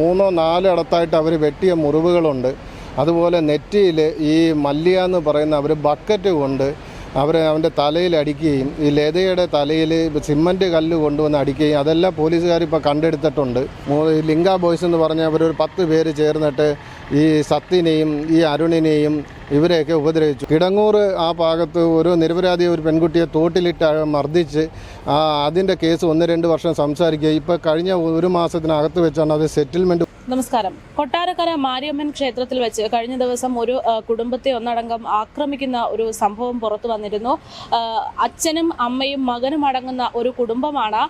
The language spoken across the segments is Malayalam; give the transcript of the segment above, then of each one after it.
മൂന്നോ നാലോ ഇടത്തായിട്ട് അവർ വെട്ടിയ മുറിവുകളുണ്ട്. അതുപോലെ നെറ്റിയിൽ ഈ മല്ലിയ എന്ന് പറയുന്ന അവർ ബക്കറ്റ് കൊണ്ട് അവർ അവന്റെ തലയിൽ അടിക്കുകയും ഈ ലതയുടെ തലയിൽ സിമന്റ് കല്ല് കൊണ്ടുവന്ന് അടിക്കുകയും അതെല്ലാം പോലീസുകാർ ഇപ്പോൾ കണ്ടെടുത്തിട്ടുണ്ട്. ലിങ്ക ബോയ്സ് എന്ന് പറഞ്ഞ അവരൊരു പത്ത് പേര് ചേർന്നിട്ട് ഈ സത്തിനെയും ഈ അരുണിനെയും ഇവരെയൊക്കെ ഉപദ്രവിച്ചു. കിടങ്ങൂർ ആ ഭാഗത്ത് ഒരു നിരപരാധി ഒരു പെൺകുട്ടിയെ തോട്ടിലിട്ട് മർദ്ദിച്ച് അതിന്റെ കേസ് ഒന്ന് രണ്ട് വർഷം സംസാരിക്കുക. ഇപ്പോൾ കഴിഞ്ഞ ഒരു മാസത്തിനകത്ത് വെച്ചാണ് അത് സെറ്റിൽമെന്റ് നമസ്കാരം. കൊട്ടാരക്കര മാരിയമ്മൻ ക്ഷേത്രത്തിൽ വെച്ച് കഴിഞ്ഞ ദിവസം ഒരു കുടുംബത്തെ ഒന്നടങ്കം ആക്രമിക്കുന്ന ഒരു സംഭവം പുറത്തു വന്നിരുന്നു. അച്ഛനും അമ്മയും മകനും അടങ്ങുന്ന ഒരു കുടുംബമാണ്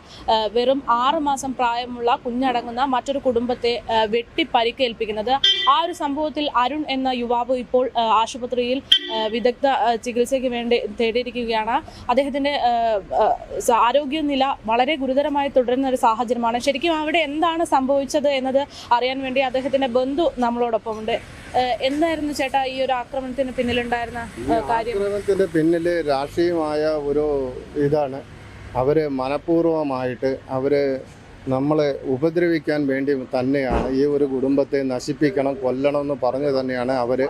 വെറും ആറ് മാസം പ്രായമുള്ള കുഞ്ഞടങ്ങുന്ന മറ്റൊരു കുടുംബത്തെ വെട്ടി പരിക്കേൽപ്പിക്കുന്നത് ആ ഒരു സംഭവത്തിൽ അരുൺ എന്ന യുവാവ് ഇപ്പോൾ ആശുപത്രിയിൽ വിദഗ്ധ ചികിത്സയ്ക്ക് വേണ്ടി തേടിയിരിക്കുകയാണ്. സ- ആരോഗ്യനില വളരെ ഗുരുതരമായി തുടരുന്ന ഒരു സാഹചര്യമാണ്. ശരിക്കും അവിടെ എന്താണ് സംഭവിച്ചത് എന്നത് അറിയാൻ വേണ്ടി അദ്ദേഹത്തിന്റെ ബന്ധു നമ്മളോടൊപ്പം ഉണ്ട്. എന്തായിരുന്നു ചേട്ടാ ഈ ഒരു ആക്രമണത്തിന് പിന്നിലുണ്ടായിരുന്ന കാര്യം? ആക്രമണത്തിന്റെ പിന്നിൽ രാഷ്ട്രീയമായ ഒരു ഇതാണ്. അവർ മനഃപൂർവമായിട്ട് അവർ നമ്മളെ ഉപദ്രവിക്കാൻ വേണ്ടി തന്നെയാണ് ഈ ഒരു കുടുംബത്തെ നശിപ്പിക്കണം കൊല്ലണം എന്ന് പറഞ്ഞ് തന്നെയാണ് അവർ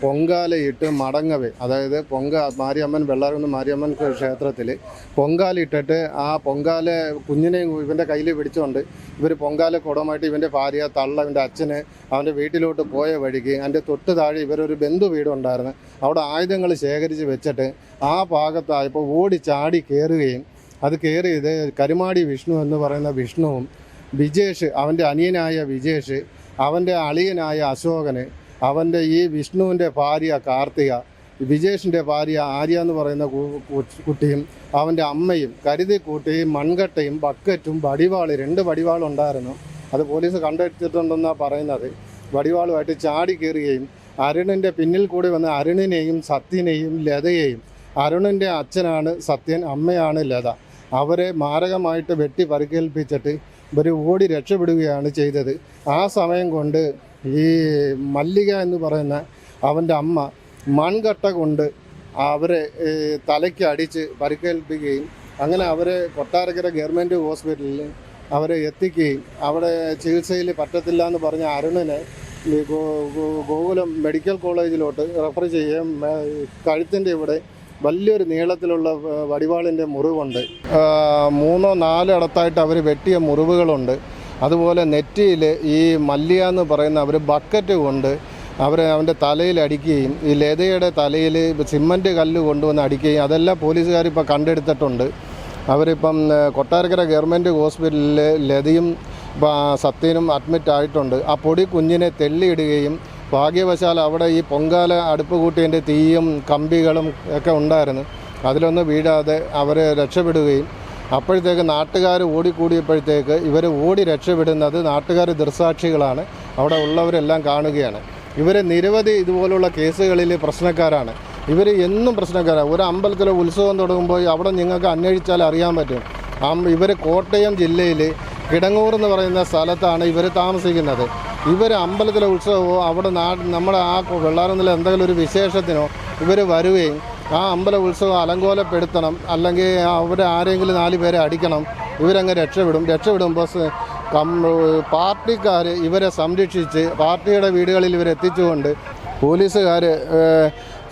പൊങ്കാലയിട്ട് മടങ്ങവേ. അതായത് പൊങ്ക മാരിയമ്മൻ വെള്ളാരുന്ന് മാരിയമ്മൻ ക്ഷേത്രത്തിൽ പൊങ്കാലിട്ടിട്ട് ആ പൊങ്കാല കുഞ്ഞിനെയും ഇവന്റെ കയ്യിൽ പിടിച്ചുകൊണ്ട് ഇവർ പൊങ്കാല കുടമായിട്ട് ഇവന്റെ ഭാര്യ തള്ള ഇവന്റെ അച്ഛന് അവന്റെ വീട്ടിലോട്ട് പോയ വഴിക്ക് അതിന്റെ തൊട്ട് താഴെ ഇവരൊരു ബന്ധു വീടുണ്ടായിരുന്നു. അവിടെ ആയുധങ്ങൾ ശേഖരിച്ച് വെച്ചിട്ട് ആ ഭാഗത്തായപ്പോൾ ഓടി ചാടി കയറുകയും അത് കയറി ഇത് കരുമാടി വിഷ്ണു എന്ന് പറയുന്ന വിഷ്ണുവും വിജേഷ് അവന്റെ അനിയനായ വിജേഷ് അവന്റെ അളിയനായ അശോകന് അവന്റെ ഈ വിഷ്ണുവിന്റെ ഭാര്യ കാർത്തിക വിജേഷിന്റെ ഭാര്യ ആര്യ എന്ന് പറയുന്ന കുട്ടിയും അവന്റെ അമ്മയും കരുതി കൂട്ടിയും മൺകട്ടയും ബക്കറ്റും വടിവാൾ രണ്ട് വടിവാളുണ്ടായിരുന്നു അത് പോലീസ് കണ്ടെടുത്തിട്ടുണ്ടെന്നാണ് പറയുന്നത്. വടിവാളുമായിട്ട് ചാടി കയറുകയും അരുണിന്റെ പിന്നിൽ കൂടി വന്ന അരുണിനെയും സത്യനെയും ലതയെയും അരുണിന്റെ അച്ഛനാണ് സത്യൻ അമ്മയാണ് ലത. അവരെ മാരകമായിട്ട് വെട്ടി പരിക്കേൽപ്പിച്ചിട്ട് ഇവർ ഓടി രക്ഷപ്പെടുകയാണ് ചെയ്തത്. ആ സമയം കൊണ്ട് ഈ മല്ലിക എന്ന് പറയുന്ന അവന്റെ അമ്മ മൺകട്ട കൊണ്ട് അവരെ തലയ്ക്ക് അടിച്ച് പരിക്കേൽപ്പിക്കുകയും അങ്ങനെ അവരെ കൊട്ടാരക്കര ഗവൺമെന്റ് ഹോസ്പിറ്റലിൽ അവരെ എത്തിക്കുകയും അവിടെ ചികിത്സയിൽ പറ്റത്തില്ല എന്ന് പറഞ്ഞ അരുണിനെ ഗോകുലം മെഡിക്കൽ കോളേജിലോട്ട് റെഫർ ചെയ്യുകയും കഴുത്തിന്റെ ഇവിടെ വലിയൊരു നീളത്തിലുള്ള വടിവാളിന്റെ മുറിവുണ്ട്. മൂന്നോ നാലോ ഇടത്തായിട്ട് അവർ വെട്ടിയ മുറിവുകളുണ്ട്. അതുപോലെ നെറ്റിയിൽ ഈ മല്ലിയ എന്ന് പറയുന്ന അവർ ബക്കറ്റ് കൊണ്ട് അവർ അവന്റെ തലയിൽ അടിക്കുകയും ഈ ലതയുടെ തലയിൽ സിമന്റ് കല്ല് കൊണ്ടുവന്ന് അടിക്കുകയും അതെല്ലാം പോലീസുകാർ ഇപ്പോൾ കണ്ടെടുത്തിട്ടുണ്ട്. അവരിപ്പം കൊട്ടാരക്കര ഗവൺമെന്റ് ഹോസ്പിറ്റലിൽ ലതയും സത്യനും അഡ്മിറ്റ് ആയിട്ടുണ്ട് ആ പൊടി കുഞ്ഞിനെ തെള്ളിയിടുകയും ഭാഗ്യവശാൽ അവിടെ ഈ പൊങ്കാല അടുപ്പ് കൂട്ടിയതിന്റെ തീയും കമ്പികളും ഒക്കെ ഉണ്ടായിരുന്നു. അതിലൊന്നും വീഴാതെ അവർ രക്ഷപ്പെടുകയും അപ്പോഴത്തേക്ക് നാട്ടുകാർ ഓടിക്കൂടിയപ്പോഴത്തേക്ക് ഇവർ ഓടി രക്ഷപ്പെടുന്നത് നാട്ടുകാർ ദൃസാക്ഷികളാണ് അവിടെ ഉള്ളവരെല്ലാം കാണുകയാണ്. ഇവർ നിരവധി ഇതുപോലുള്ള കേസുകളിൽ പ്രശ്നക്കാരാണ്. ഇവർ എന്നും പ്രശ്നക്കാരാണ് ഒരു അമ്പലത്തിലെ ഉത്സവം തുടങ്ങുമ്പോൾ അവിടെ നിങ്ങൾക്ക് അന്വേഷിച്ചാൽ അറിയാൻ പറ്റും. ഇവർ കോട്ടയം ജില്ലയിൽ കിടങ്ങൂർ എന്ന് പറയുന്ന സ്ഥലത്താണ് ഇവർ താമസിക്കുന്നത്. ഇവർ അമ്പലത്തിലെ ഉത്സവമോ അവിടെ നാട് നമ്മുടെ ആ വെള്ളാറുന്നിലെ എന്തെങ്കിലും ഒരു വിശേഷത്തിനോ ഇവർ വരുകയും ആ അമ്പല ഉത്സവം അലങ്കോലപ്പെടുത്തണം അല്ലെങ്കിൽ അവിടെ ആരെങ്കിലും നാല് പേരെ അടിക്കണം ഇവരങ്ങ് രക്ഷപ്പെടും. രക്ഷപ്പെടുമ്പോൾ കം പാർട്ടിക്കാർ ഇവരെ സംരക്ഷിച്ച് പാർട്ടിയുടെ വീടുകളിൽ ഇവരെത്തിച്ചുകൊണ്ട് പോലീസുകാർ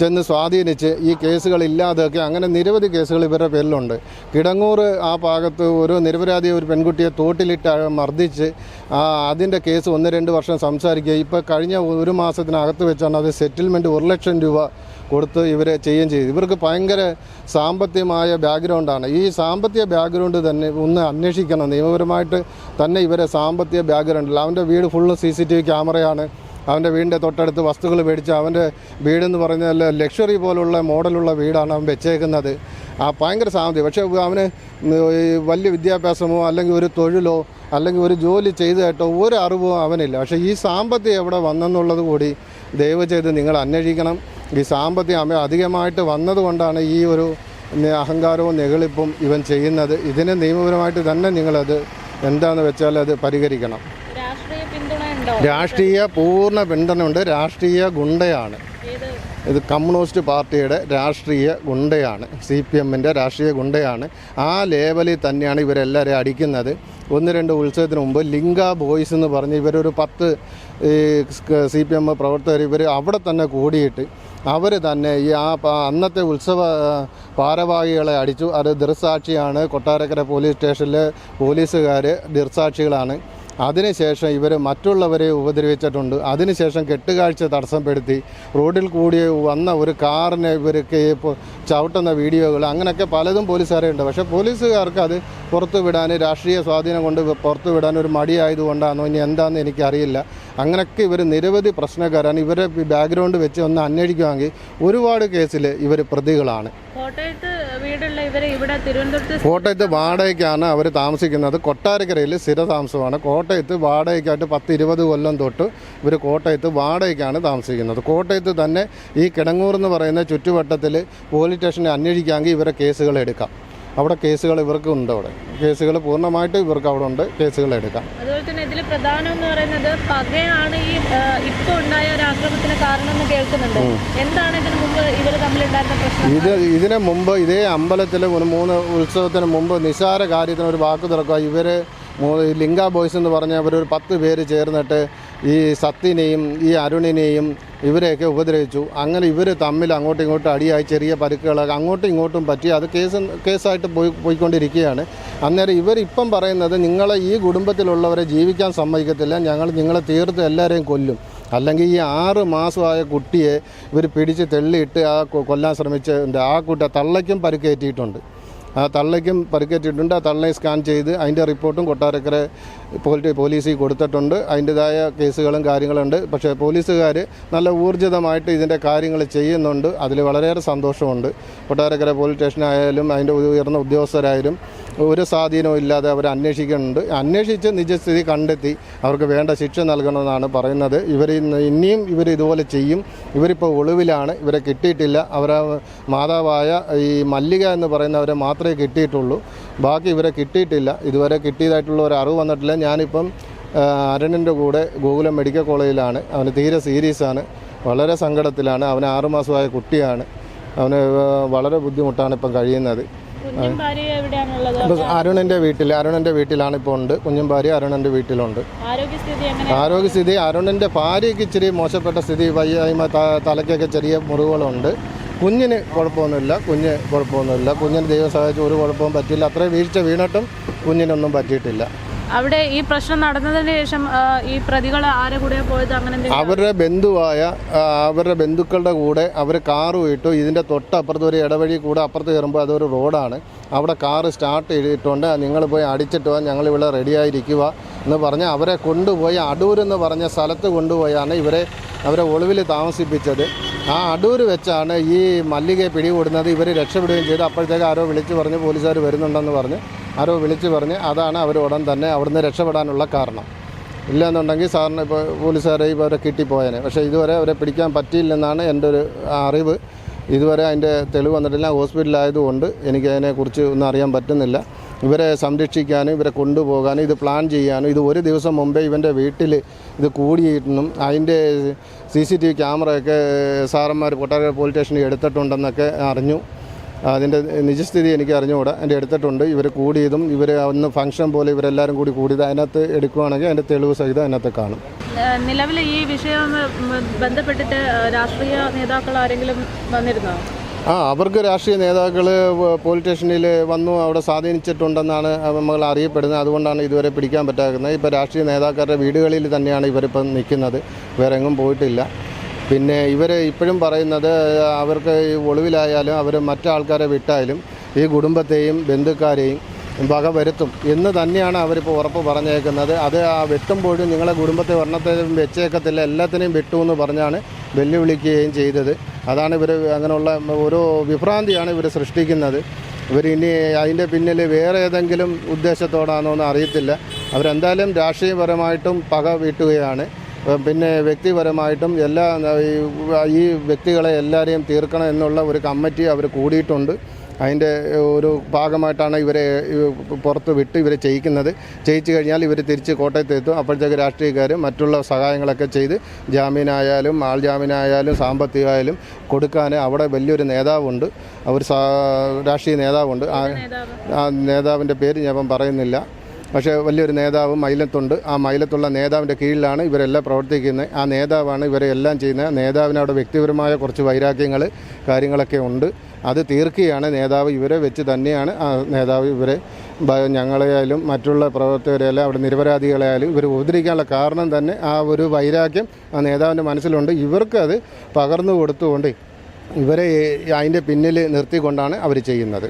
ചെന്ന് സ്വാധീനിച്ച് ഈ കേസുകൾ ഇല്ലാതെയൊക്കെ അങ്ങനെ നിരവധി കേസുകൾ ഇവരുടെ പേരിലുണ്ട്. കിടങ്ങൂർ ആ ഭാഗത്ത് ഒരു നിരപരാധി ഒരു പെൺകുട്ടിയെ തോട്ടിലിട്ട് മർദ്ദിച്ച് അതിന്റെ കേസ് ഒന്ന് രണ്ട് വർഷം സംസാരിക്കുക. ഇപ്പോൾ കഴിഞ്ഞ ഒരു മാസത്തിനകത്ത് വെച്ചാണ് അത് സെറ്റിൽമെന്റ് ഒരു ലക്ഷം രൂപ കൊടുത്ത് ഇവരെ ചെയ്യുകയും ചെയ്തു ഇവർക്ക് ഭയങ്കര സാമ്പത്തികമായ ബാക്ക്ഗ്രൗണ്ടാണ്. ഈ സാമ്പത്തിക ബാക്ക്ഗ്രൗണ്ട് തന്നെ ഒന്ന് അന്വേഷിക്കണം. നിയമപരമായിട്ട് തന്നെ ഇവരെ സാമ്പത്തിക ബാക്ക്ഗ്രൗണ്ടിൽ. അവന്റെ വീട് full C C T V ക്യാമറയാണ്. അവന്റെ വീടിന്റെ തൊട്ടടുത്ത് വസ്തുക്കൾ മേടിച്ച് അവന്റെ വീടെന്ന് പറഞ്ഞാൽ ലക്ഷറി പോലുള്ള മോഡലുള്ള വീടാണ് അവൻ വെച്ചേക്കുന്നത്. ആ ഭയങ്കര സാമ്പത്തികം പക്ഷേ അവന് വലിയ വിദ്യാഭ്യാസമോ അല്ലെങ്കിൽ ഒരു തൊഴിലോ അല്ലെങ്കിൽ ഒരു ജോലി ചെയ്തതായിട്ടോ ഒരു അറിവോ അവനില്ല. പക്ഷേ ഈ സാമ്പത്തികം എവിടെ വന്നെന്നുള്ളത് കൂടി ദയവ് ചെയ്ത് നിങ്ങൾ അന്വേഷിക്കണം. ഈ സാമ്പത്തികം അവൻ അധികമായിട്ട് വന്നതുകൊണ്ടാണ് ഈ ഒരു അഹങ്കാരവും നെകളിപ്പും ഇവൻ ചെയ്യുന്നത്. ഇതിന് നിയമപരമായിട്ട് തന്നെ നിങ്ങളത് എന്താണെന്ന് വെച്ചാൽ അത് പരിഹരിക്കണം. രാഷ്ട്രീയ പൂർണ പിന്തുണയുണ്ട്. രാഷ്ട്രീയ ഗുണ്ടയാണ്. ഇത് കമ്മ്യൂണിസ്റ്റ് പാർട്ടിയുടെ രാഷ്ട്രീയ ഗുണ്ടയാണ്. സി പി എമ്മിന്റെ രാഷ്ട്രീയ ഗുണ്ടയാണ്. ആ ലേവലിൽ തന്നെയാണ് ഇവരെല്ലാവരെയും അടിക്കുന്നത്. ഒന്ന് രണ്ട് ഉത്സവത്തിന് മുമ്പ് ലിംഗ ബോയ്സ് എന്ന് പറഞ്ഞ് ഇവരൊരു പത്ത് സി പി എം പ്രവർത്തകർ ഇവർ അവിടെ തന്നെ കൂടിയിട്ട് അവർ തന്നെ ഈ ആ അന്നത്തെ ഉത്സവ ഭാരവാഹികളെ അടിച്ചു. അത് ദൃസാക്ഷിയാണ് കൊട്ടാരക്കര പോലീസ് സ്റ്റേഷനിലെ പോലീസുകാർ ദൃസാക്ഷികളാണ് അതിനുശേഷം ഇവർ മറ്റുള്ളവരെ ഉപദ്രവിച്ചിട്ടുണ്ട്. അതിനുശേഷം കെട്ടുകാഴ്ച തടസ്സപ്പെടുത്തി റോഡിൽ കൂടി വന്ന ഒരു കാറിനെ ഇവർക്ക് ചവിട്ടുന്ന വീഡിയോകൾ അങ്ങനെയൊക്കെ പലതും പോലീസുകാരുണ്ട്. പക്ഷേ പോലീസുകാർക്ക് അത് പുറത്തു വിടാൻ രാഷ്ട്രീയ സ്വാധീനം കൊണ്ട് പുറത്തു വിടാൻ ഒരു മടിയായതുകൊണ്ടാണോ ഇനി എന്താണെന്ന് എനിക്കറിയില്ല. അങ്ങനെയൊക്കെ ഇവർ നിരവധി പ്രശ്നക്കാരാണ്. ഇവരെ ബാക്ക്ഗ്രൗണ്ട് വെച്ച് ഒന്ന് അന്വേഷിക്കുവാണെങ്കിൽ ഒരുപാട് കേസിൽ ഇവർ പ്രതികളാണ്. കോട്ടയത്ത് കോട്ടയത്ത് വാടകയ്ക്കാണ് അവർ താമസിക്കുന്നത്. കൊട്ടാരക്കരയിൽ സ്ഥിരതാമസമാണ് കോട്ടയത്ത് വാടകയ്ക്കായിട്ട് പത്ത് ഇരുപത് കൊല്ലം തൊട്ട് ഇവർ കോട്ടയത്ത് വാടകയ്ക്കാണ് താമസിക്കുന്നത്. കോട്ടയത്ത് തന്നെ ഈ കിടങ്ങൂർ എന്ന് പറയുന്ന ചുറ്റുവട്ടത്തിൽ പോലീസ് സ്റ്റേഷനെ അന്വേഷിക്കാമെങ്കിൽ ഇവരെ കേസുകൾ എടുക്കാം. അവിടെ കേസുകൾ ഇവർക്ക് ഉണ്ട് അവിടെ. കേസുകൾ പൂർണമായിട്ട് ഇവർക്ക് അവിടെ ഉണ്ട് കേസുകൾ എടുക്കാം. അതുപോലെ തന്നെ ഇതിൽ പ്രധാനം എന്ന് പറയുന്നത് പകയാണ് ഈ ഇപ്പൊ ഉണ്ടായ ഒരു ആക്രമണത്തിന് കാരണം എന്ന് കേൾക്കുന്നുണ്ട്. എന്താണ് ഇതിന് മുമ്പ് ഇവർ തമ്മിലുണ്ടായിരുന്ന പ്രശ്നം? ഇത് ഇതിന് മുമ്പ് ഇതേ അമ്പലത്തിൽ ഒരു മൂന്ന് ഉത്സവത്തിന് മുമ്പ് നിസാര കാര്യത്തിന് ഒരു വാക്ക് തുറക്കുക. ഇവർ ലിംഗ ബോയ്സ് എന്ന് പറഞ്ഞ അവരൊരു പത്ത് പേര് ചേർന്നിട്ട് ഈ സത്തിനെയും ഈ അരുണിനെയും ഇവരെയൊക്കെ ഉപദ്രവിച്ചു. അങ്ങനെ ഇവർ തമ്മിൽ അങ്ങോട്ടും ഇങ്ങോട്ടും അടിയായി ചെറിയ പരുക്കുകളൊക്കെ അങ്ങോട്ടും ഇങ്ങോട്ടും പറ്റി അത് കേസ് കേസായിട്ട് പോയി പോയിക്കൊണ്ടിരിക്കുകയാണ്. അന്നേരം ഇവരിപ്പം പറയുന്നത് നിങ്ങളെ ഈ കുടുംബത്തിലുള്ളവരെ ജീവിക്കാൻ സമ്മതിക്കത്തില്ല. ഞങ്ങൾ നിങ്ങളെ തീർത്ത് എല്ലാവരെയും കൊല്ലും. അല്ലെങ്കിൽ ഈ ആറ് മാസമായ കുട്ടിയെ ഇവർ പിടിച്ച് തെള്ളിയിട്ട് ആ കൊല്ലാൻ ശ്രമിച്ചുണ്ട് ആ കുട്ടി തള്ളയ്ക്കും പരിക്കേറ്റിയിട്ടുണ്ട്. തള്ളയ്ക്കും പരിക്കേറ്റിട്ടുണ്ട്. ആ തള്ളയെ സ്കാൻ ചെയ്ത് അതിന്റെ റിപ്പോർട്ടും കൊട്ടാരക്കര പോലീ പോലീസിൽ കൊടുത്തിട്ടുണ്ട്. അതിന്റെതായ കേസുകളും കാര്യങ്ങളുണ്ട്. പക്ഷേ പോലീസുകാർ നല്ല ഊർജിതമായിട്ട് ഇതിന്റെ കാര്യങ്ങൾ ചെയ്യുന്നുണ്ട്. അതിൽ വളരെയേറെ സന്തോഷമുണ്ട്. കൊട്ടാരക്കര പോലീസ് സ്റ്റേഷനായാലും അതിന്റെ ഉയർന്ന ഉദ്യോഗസ്ഥരായാലും ഒരു സ്വാധീനവും ഇല്ലാതെ അവർ അന്വേഷിക്കുന്നുണ്ട്. അന്വേഷിച്ച് നിജസ്ഥിതി കണ്ടെത്തി അവർക്ക് വേണ്ട ശിക്ഷ നൽകണമെന്നാണ് പറയുന്നത്. ഇവർ ഇനിയും ഇവർ ഇതുപോലെ ചെയ്യും. ഇവരിപ്പോൾ ഒളിവിലാണ്. ഇവരെ കിട്ടിയിട്ടില്ല. അവരെ മാതാവായ ഈ മല്ലിക എന്ന് പറയുന്നവരെ മാത്രമേ കിട്ടിയിട്ടുള്ളൂ. ബാക്കി ഇവരെ കിട്ടിയിട്ടില്ല. ഇതുവരെ കിട്ടിയതായിട്ടുള്ള ഒരു അറിവ് വന്നിട്ടില്ല. ഞാനിപ്പം അരുണിന്റെ കൂടെ ഗോകുലം മെഡിക്കൽ കോളേജിലാണ്. അവന് തീരെ സീരിയസ് ആണ്. വളരെ സങ്കടത്തിലാണ്. അവന് ആറുമാസമായ കുട്ടിയാണ്. അവന് വളരെ ബുദ്ധിമുട്ടാണ് ഇപ്പം കഴിയുന്നത്. കുഞ്ഞും ഭാര്യ എവിടെയാണുള്ളത്? അരുണിന്റെ വീട്ടിൽ അരുണന്റെ വീട്ടിലാണ് ഇപ്പോൾ ഉണ്ട്. കുഞ്ഞും ഭാര്യ അരുണന്റെ വീട്ടിലുണ്ട്. ആരോഗ്യസ്ഥിതി എങ്ങനെ ആരോഗ്യസ്ഥിതി അരുണിന്റെ ഭാര്യയ്ക്ക് ഇച്ചിരി മോശപ്പെട്ട സ്ഥിതി വയ്യായ്മ തലയ്ക്കൊക്കെ ചെറിയ മുറിവുകളുണ്ട്. കുഞ്ഞിന് കുഴപ്പമൊന്നുമില്ല കുഞ്ഞ് കുഴപ്പമൊന്നുമില്ല. കുഞ്ഞിന് ദൈവം സഹായിച്ച് ഒരു കുഴപ്പവും പറ്റില്ല. അത്രയും വീഴ്ച വീണിട്ടും കുഞ്ഞിനൊന്നും പറ്റിയിട്ടില്ല. അവിടെ ഈ പ്രശ്നം നടന്നതിന് ശേഷം ഈ പ്രതികൾ ആരെ കൂടെ പോയത്? അങ്ങനെ അവരുടെ ബന്ധുവായ അവരുടെ ബന്ധുക്കളുടെ കൂടെ അവർ കാറ് പോയിട്ടു ഇതിന്റെ തൊട്ടപ്പുറത്ത് ഒരു ഇടവഴി കൂടെ അപ്പുറത്ത് കയറുമ്പോൾ അതൊരു റോഡാണ്. അവിടെ കാറ് സ്റ്റാർട്ട് ചെയ്തിട്ടുണ്ട്. നിങ്ങൾ പോയി അടിച്ചിട്ട് പോകാൻ ഞങ്ങൾ ഇവിടെ റെഡിയായിരിക്കുക എന്ന് പറഞ്ഞ് അവരെ കൊണ്ടുപോയി അടൂർ എന്ന് പറഞ്ഞ സ്ഥലത്ത് കൊണ്ടുപോയാണ് ഇവരെ അവരെ ഒളിവിൽ താമസിപ്പിച്ചത്. ആ അടൂർ വെച്ചാണ് ഈ മല്ലികയെ പിടികൂടുന്നത്. ഇവർ രക്ഷപ്പെടുകയും ചെയ്തു. അപ്പോഴത്തേക്ക് ആരോ വിളിച്ച് പറഞ്ഞ് പോലീസുകാർ വരുന്നുണ്ടെന്ന് പറഞ്ഞ് ആരോ വിളിച്ച് പറഞ്ഞ് അതാണ് അവർ ഉടൻ തന്നെ അവിടുന്ന് രക്ഷപ്പെടാനുള്ള കാരണം. ഇല്ലെന്നുണ്ടെങ്കിൽ സാറിന് ഇപ്പോൾ പോലീസുകാരെ ഇവരെ കിട്ടിപ്പോയേനെ. പക്ഷേ ഇതുവരെ അവരെ പിടിക്കാൻ പറ്റിയില്ലെന്നാണ് എന്റെ ഒരു അറിവ്. ഇതുവരെ അതിന്റെ തെളിവ് വന്നിട്ടില്ല. ഹോസ്പിറ്റലായതുകൊണ്ട് എനിക്കതിനെക്കുറിച്ച് ഒന്നും അറിയാൻ പറ്റുന്നില്ല. ഇവരെ സംരക്ഷിക്കാനും ഇവരെ കൊണ്ടുപോകാനും ഇത് പ്ലാൻ ചെയ്യാനും ഇത് ഒരു ദിവസം മുമ്പേ ഇവന്റെ വീട്ടിൽ ഇത് കൂടിയിട്ടും അതിന്റെ സി സി ടി വി ക്യാമറയൊക്കെ സാറന്മാർ കൊട്ടാര പോലീസ് സ്റ്റേഷനിൽ എടുത്തിട്ടുണ്ടെന്നൊക്കെ അറിഞ്ഞു. അതിന്റെ നിജസ്ഥിതി എനിക്ക് അറിഞ്ഞുകൂടാ. എന്റെ എടുത്തിട്ടുണ്ട്. ഇവർ കൂടിയതും ഇവർ അന്ന് ഫംഗ്ഷൻ പോലെ ഇവരെല്ലാവരും കൂടി കൂടിയത് അതിനകത്ത് എടുക്കുകയാണെങ്കിൽ അതിന്റെ തെളിവ് സഹിതം അതിനകത്ത് കാണും. നിലവിൽ ഈ വിഷയം ബന്ധപ്പെട്ടിട്ട് രാഷ്ട്രീയ നേതാക്കൾ ആരെങ്കിലും വന്നിരുന്നോ? ആ അവർക്ക് രാഷ്ട്രീയ നേതാക്കൾ പോലീസ് സ്റ്റേഷനിൽ വന്നു അവിടെ സ്വാധീനിച്ചിട്ടുണ്ടെന്നാണ് നമ്മൾ അറിയപ്പെടുന്നത്. അതുകൊണ്ടാണ് ഇതുവരെ പിടിക്കാൻ പറ്റാക്കുന്നത് ഇപ്പോൾ രാഷ്ട്രീയ നേതാക്കളുടെ വീടുകളിൽ തന്നെയാണ് ഇവരിപ്പം നിൽക്കുന്നത്. വേറെ എങ്ങും പോയിട്ടില്ല. പിന്നെ ഇവർ ഇപ്പോഴും പറയുന്നത് അവർക്ക് ഒളിവിലായാലും അവർ മറ്റാൾക്കാരെ വിട്ടാലും ഈ കുടുംബത്തെയും ബന്ധുക്കാരെയും വക വരുത്തും. എന്ന് തന്നെയാണ് അവരിപ്പോൾ ഉറപ്പ് പറഞ്ഞേക്കുന്നത്. അത് ആ വെട്ടുമ്പോഴും നിങ്ങളെ കുടുംബത്തെ വർണത്തെ വെച്ചേക്കത്തില്ല എല്ലാത്തിനെയും വെട്ടു എന്ന് പറഞ്ഞാണ് വെല്ലുവിളിക്കുകയും ചെയ്തത്. അതാണ് ഇവർ അങ്ങനെയുള്ള ഓരോ വിഭ്രാന്തിയാണ് ഇവർ സൃഷ്ടിക്കുന്നത്. ഇവർ ഇനി അതിന്റെ പിന്നിൽ വേറെ ഏതെങ്കിലും ഉദ്ദേശത്തോടാണോ എന്ന് അറിയത്തില്ല. അവരെന്തായാലും രാഷ്ട്രീയപരമായിട്ടും പക വീട്ടുകയാണ്. പിന്നെ വ്യക്തിപരമായിട്ടും എല്ലാ ഈ- വ്യക്തികളെ എല്ലാവരെയും തീർക്കണം എന്നുള്ള ഒരു കമ്മിറ്റി അവർ കൂടിയിട്ടുണ്ട്. അതിന്റെ ഒരു ഭാഗമായിട്ടാണ് ഇവരെ പുറത്ത് വിട്ട് ഇവരെ ചെയ്യിക്കുന്നത്. ചെയ്യിച്ചു കഴിഞ്ഞാൽ ഇവർ തിരിച്ച് കോട്ടയത്ത് എത്തും. അപ്പോഴത്തേക്ക് രാഷ്ട്രീയക്കാർ മറ്റുള്ള സഹായങ്ങളൊക്കെ ചെയ്ത് ജാമീനായാലും ആൾ ജാമീനായാലും സാമ്പത്തികമായാലും കൊടുക്കാൻ അവിടെ വലിയൊരു നേതാവുണ്ട്. ഒരു രാഷ്ട്രീയ നേതാവുണ്ട്. ആ നേതാവിന്റെ പേര് ഞാൻ പറയുന്നില്ല. പക്ഷേ വലിയൊരു നേതാവ് മൈലത്തുണ്ട്. ആ മൈലത്തുള്ള നേതാവിന്റെ കീഴിലാണ് ഇവരെല്ലാം പ്രവർത്തിക്കുന്നത്. ആ നേതാവാണ് ഇവരെ എല്ലാം ചെയ്യുന്നത്. നേതാവിനവിടെ വ്യക്തിപരമായ കുറച്ച് വൈരാഗ്യങ്ങൾ കാര്യങ്ങളൊക്കെ ഉണ്ട്. അത് തീർക്കുകയാണ് നേതാവ് ഇവരെ വെച്ച് തന്നെയാണ് ആ നേതാവ് ഇവരെ ഞങ്ങളെയായാലും മറ്റുള്ള പ്രവർത്തകരെയായാലും അവിടെ നിരപരാധികളെയായാലും ഇവർ ഉപദ്രവിക്കാനുള്ള കാരണം തന്നെ ആ ഒരു വൈരാഗ്യം ആ നേതാവിന്റെ മനസ്സിലുണ്ട്. ഇവർക്ക് അത് പകർന്നു കൊടുത്തുകൊണ്ട് ഇവരെ അതിന്റെ പിന്നിൽ നിർത്തിക്കൊണ്ടാണ് അവർ ചെയ്യുന്നത്.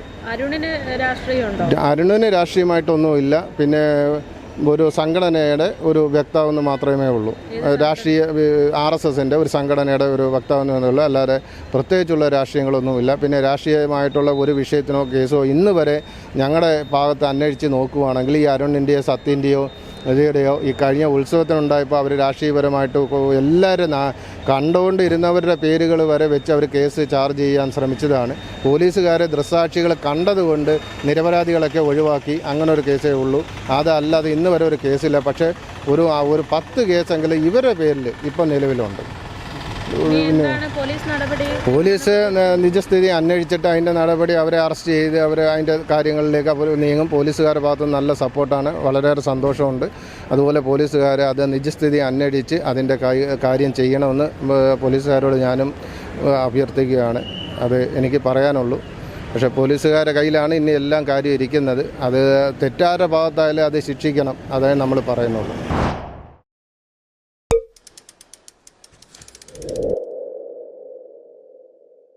അരുണിന് രാഷ്ട്രീയമായിട്ടൊന്നുമില്ല പിന്നെ ഒരു സംഘടനയുടെ ഒരു വ്യക്താവെന്ന് മാത്രമേ ഉള്ളൂ. രാഷ്ട്രീയ ആർ എസ് എസിന്റെ ഒരു സംഘടനയുടെ ഒരു വക്താവെന്ന് ഉള്ളൂ. അല്ലാതെ പ്രത്യേകിച്ചുള്ള രാഷ്ട്രീയങ്ങളൊന്നുമില്ല. പിന്നെ രാഷ്ട്രീയമായിട്ടുള്ള ഒരു വിഷയത്തിനോ കേസോ ഇന്ന് വരെ ഞങ്ങളുടെ ഭാഗത്ത് അന്വേഷിച്ച് നോക്കുവാണെങ്കിൽ ഈ അരുണിന്റെയോ സത്യന്റെയോ ഇതിയുടെയോ ഈ കഴിഞ്ഞ ഉത്സവത്തിനുണ്ടായപ്പോൾ അവർ രാഷ്ട്രീയപരമായിട്ട് എല്ലാവരും കണ്ടുകൊണ്ടിരുന്നവരുടെ പേരുകൾ വരെ വെച്ച് അവർ കേസ് ചാർജ് ചെയ്യാൻ ശ്രമിച്ചതാണ്. പോലീസുകാരെ ദൃസാക്ഷികൾ കണ്ടതുകൊണ്ട് നിരപരാധികളൊക്കെ ഒഴിവാക്കി അങ്ങനെ ഒരു കേസേ ഉള്ളൂ. അതല്ലാതെ ഇന്ന് വരെ ഒരു കേസില്ല. പക്ഷേ ഒരു ഒരു പത്ത് കേസെങ്കിലും ഇവരുടെ പേരിൽ ഇപ്പം നിലവിലുണ്ട്. പോലീസ് നിജസ്ഥിതി അന്വേഷിച്ചിട്ട് അതിന്റെ നടപടി അവരെ അറസ്റ്റ് ചെയ്ത് അവർ അതിന്റെ കാര്യങ്ങളിലേക്ക് അവർ നീങ്ങും. പോലീസുകാരുടെ ഭാഗത്ത് നല്ല സപ്പോർട്ടാണ്. വളരെയേറെ സന്തോഷമുണ്ട്. അതുപോലെ പോലീസുകാർ അത് നിജസ്ഥിതി അന്വേഷിച്ച് അതിന്റെ കാര്യം ചെയ്യണമെന്ന് പോലീസുകാരോട് ഞാനും അഭ്യർത്ഥിക്കുകയാണ്. അത് എനിക്ക് പറയാനുള്ളൂ. പക്ഷേ പോലീസുകാരുടെ കയ്യിലാണ് ഇനി എല്ലാം കാര്യം ഇരിക്കുന്നത്. അത് തെറ്റാരുടെ ഭാഗത്തായാലും അത് ശിക്ഷിക്കണം. അതേ നമ്മൾ പറയുന്നുള്ളൂ.